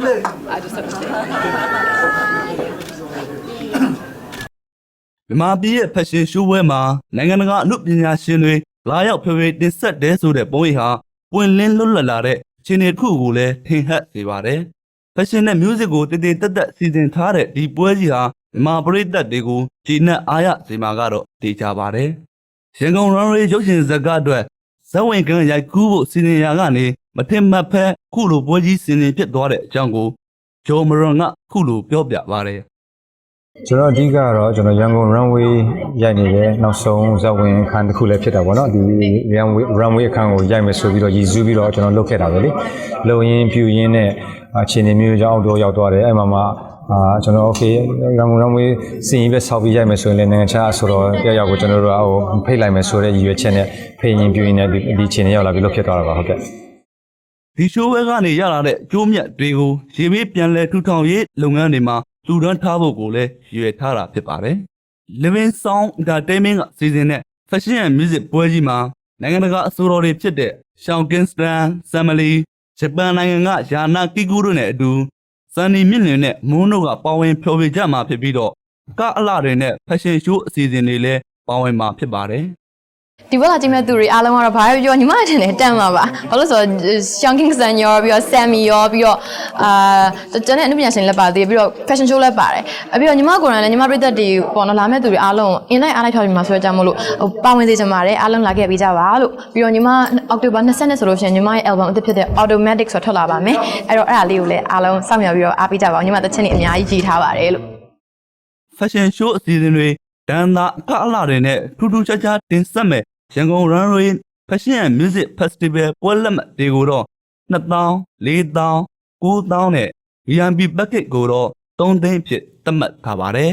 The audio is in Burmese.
I just understand မြန်မာပြည်ရဲ့ fashion show ပွဲမှာနိုင်ငံတကာအမှုပညာရှင်တွေလာရောက်ဖေဖေတင်ဆက်တဲ့ဆိုတဲ့ပုံရိပ်ဟာပွင့်လင်းလွတ်လပ်လာတဲ့ခြေနေတစ်ခုကိုလည်းထင်ဟပ်စေပါတယ်။ fashion နဲ့ music ကိုတည်တည်တတ်တတ်စီစဉ်ထားတဲ့ဒီပွဲကြီးဟာမြန်မာပရိသတ်တွေကိုဂျီနက်အားရစေမှာကတော့တေချာပါတယ်။ရန်ကုန် runway ရုပ်ရှင်ဇာတ်ကားအတွက်ဇဝင်ကန်ရိုက်ကူးဖို့စီစဉ်ရာကနေ မထင်မှတ်ဖက်ခုလိုပွဲကြီးစီစဉ်ဖြစ်သွားတဲ့အကြောင်းကိုဂျိုမရွန်ကခုလိုပြောပြပါတယ်ကျွန်တော်အဓိကတော့ကျွန်တော်ရန်ကုန် runway ရိုက်နေတဲ့နောက်ဆုံးဇက်ဝင်အခန်းတစ်ခုလည်းဖြစ်တာပေါ့နော်ဒီ runway runway အခန်းကိုရိုက်မယ်ဆိုပြီးတော့ရည်စူးပြီးတော့ကျွန်တော်လုပ်ခဲ့တာပဲလေလုံရင်းပြူရင်းနဲ့အခြေအနေမျိုးကြောင့်အောက်တော့ရောက်သွားတယ်အဲ့မှာမှအာကျွန်တော် okay ရန်ကုန် runway စီရင်ပဲဆောက်ပြီးရိုက်မယ်ဆိုရင်လည်းနိုင်ငံခြားဆိုတော့တယောက်ယောက်ကိုကျွန်တော်တို့ကဟိုဖိတ်လိုက်မယ်ဆိုတဲ့ရည်ရွယ်ချက်နဲ့ဖိတ်ရင်ပြူရင်နဲ့ဒီဒီအခြေအနေရောက်လာပြီးလုပ်ဖြစ်သွားတာပါဟုတ်ကဲ့ ဒီရှိုးဝဲကနေရလာတဲ့အကျိုးမြတ်တွေကိုရေမေးပြန်လဲထူထောင်ရေးလုပ်ငန်းတွေမှာလူဒန်းထားဖို့ကိုလည်းရည်ရွယ်ထားတာဖြစ်ပါတယ်။ Living Sound Entertainment ကစီစဉ်တဲ့ Fashion and Music ပွဲကြီးမှာနိုင်ငံတကာအဆိုတော်တွေဖြစ်တဲ့ Sean Kingston, Sammy, ဂျပန်နိုင်ငံကယာနာကီကူတို့နဲ့အတူစန်နီမြင့်လင်နဲ့မွန်းတို့ကပါဝင်ဖျော်ဖြေကြမှာဖြစ်ပြီးတော့ကအလှတွေနဲ့ Fashion Show အစီအစဉ်တွေလည်းပါဝင်မှာဖြစ်ပါတယ်။ ဒီဘက်ကကြည့်မဲ့သူတွေအားလုံးကတော့ဘာပဲပြောညီမအထင်နဲ့တန်မှာပါဘာလို့လဲဆိုတော့ Sean Kingston ရောပြီးတော့ Sammy ရောပြီးတော့အာကျွန်တော်အနုပညာရှင်လည်းပါသေးတယ်ပြီးတော့ fashion show လည်းပါတယ်အပြီးတော့ညီမကိုယ်တိုင်လည်းညီမပြည်သက်တွေပေါ့နော်လာမဲ့သူတွေအားလုံးအင်လိုက်အားလိုက်ထောက်ပြီးမှဆွဲကြမလို့ဟိုပါဝင်စေချင်ပါတယ်အားလုံးလာခဲ့ပြီးကြပါလို့ပြီးတော့ညီမအောက်တိုဘာ20နဲ့ဆိုလို့ရှိရင်ညီမရဲ့ album အသစ်ဖြစ်တဲ့ automatic ဆိုထွက်လာပါမယ်အဲ့တော့အဲ့ဒါလေးကိုလည်းအားလုံးစောင့်မျှော်ပြီးတော့အားပေးကြပါဦးညီမတစ်ချက်နေအများကြီးကြည်ထားပါတယ်လို့ fashion show အစီအစဉ်တွေ ဒန်သာအကအလှတွေနဲ့ထူးထူးခြားခြားတင်ဆက်မဲ့ရန်ကုန် Runway Fashion and Music Festival ပွဲလက်မှတ်တွေကိုတော့2000 4000 9000နဲ့ VIP package ကိုတော့3သိန်းဖြစ်သတ်မှတ်ထားပါတယ်